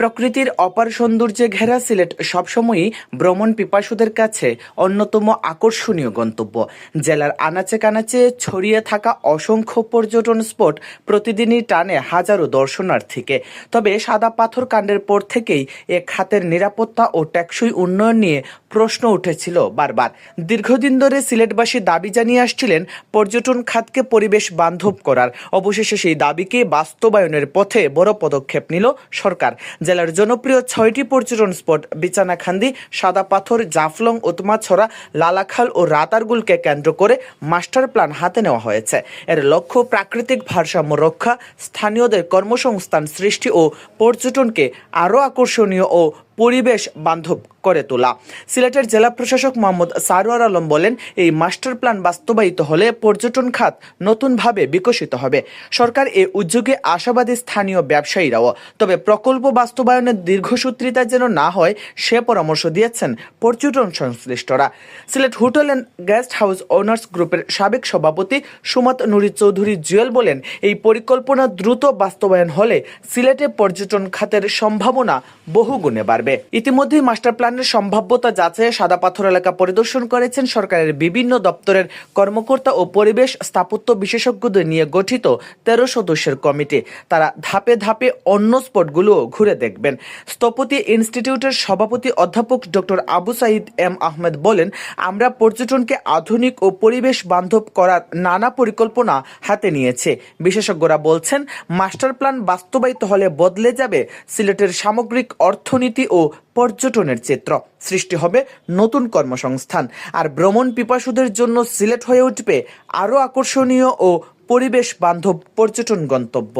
প্রকৃতির অপার সৌন্দর্যে ঘেরা সিলেট সবসময়ই ভ্রমণ পিপাসুদের কাছে অন্যতম আকর্ষণীয় গন্তব্য। জেলার আনাচে কানাচে ছড়িয়ে থাকা অসংখ্য পর্যটন স্পট প্রতিদিনই টানে হাজারো দর্শনার্থীকে। তবে সাদা পাথর কাণ্ডের পর থেকেই এ খাতের নিরাপত্তা ও টেকসই উন্নয়ন নিয়ে প্রশ্ন উঠেছিল বারবার। দীর্ঘদিন ধরে সিলেটবাসী দাবি জানিয়ে আসছিলেন, পর্যটন খাতকে পরিবেশ বান্ধব করার। অবশেষে সেই দাবিকে বাস্তবায়নের পথে বড় পদক্ষেপ নিল সরকার। জেলার জনপ্রিয় ছয়টি পর্যটন স্পট, বিছানাখান্দি সাদা পাথর জাফলং উতমাছড়া লালাখাল ও রাতারগুলকে কেন্দ্র করে মাস্টার প্ল্যান হাতে নেওয়া হয়েছে। এর লক্ষ্য প্রাকৃতিক ভারসাম্য রক্ষা, স্থানীয়দের কর্মসংস্থান সৃষ্টি ও পর্যটনকে আরও আকর্ষণীয় ও পরিবেশ বান্ধব করে তোলা। সিলেটের জেলা প্রশাসক মোহাম্মদ সারোয়ার আলম বলেন, এই মাস্টার প্ল্যান বাস্তবায়িত হলে পর্যটন খাত নতুনভাবে বিকশিত হবে। সরকার এ উদ্যোগে আশাবাদী স্থানীয় ব্যবসায়ীরাও। তবে প্রকল্প বাস্তবায়নের দীর্ঘসূত্রিতা যেন না হয়, সে পরামর্শ দিয়েছেন পর্যটন সংশ্লিষ্টরা। Sylhet hotel and guest house owners গ্রুপের সাবেক সভাপতি সুমত নুরি চৌধুরী জুয়েল বলেন, এই পরিকল্পনা দ্রুত বাস্তবায়ন হলে সিলেটে পর্যটন খাতের সম্ভাবনা বহুগুণে বাড়বে। ইতিমধ্যেই মাস্টার প্ল্যানের সম্ভাব্যতা যাচাইয়ে সাদা পাথর এলাকা পরিদর্শন করেছেন সরকারের বিভিন্ন দপ্তরের কর্মকর্তা ও পরিবেশ স্থাপত্য বিশেষজ্ঞদের নিয়ে গঠিত তেরো সদস্যের কমিটি। তারা ধাপে ধাপে অন্য স্পটগুলো ঘুরে দেখবেন। স্থপতি ইনস্টিটিউটের সভাপতি অধ্যাপক ডক্টর আবু সাইদ এম আহমেদ বলেন, আমরা পর্যটনকে আধুনিক ও পরিবেশ বান্ধব করার নানা পরিকল্পনা হাতে নিয়েছে। বিশেষজ্ঞরা বলছেন, মাস্টার প্ল্যান বাস্তবায়িত হলে বদলে যাবে সিলেটের সামগ্রিক অর্থনীতি পর্যটনের চিত্র সৃষ্টি হবে নতুন কর্মসংস্থান। আর ভ্রমণ পিপাসুদের জন্য সিলেট হয়ে উঠবে আরও আকর্ষণীয় ও পরিবেশ বান্ধব পর্যটন গন্তব্য।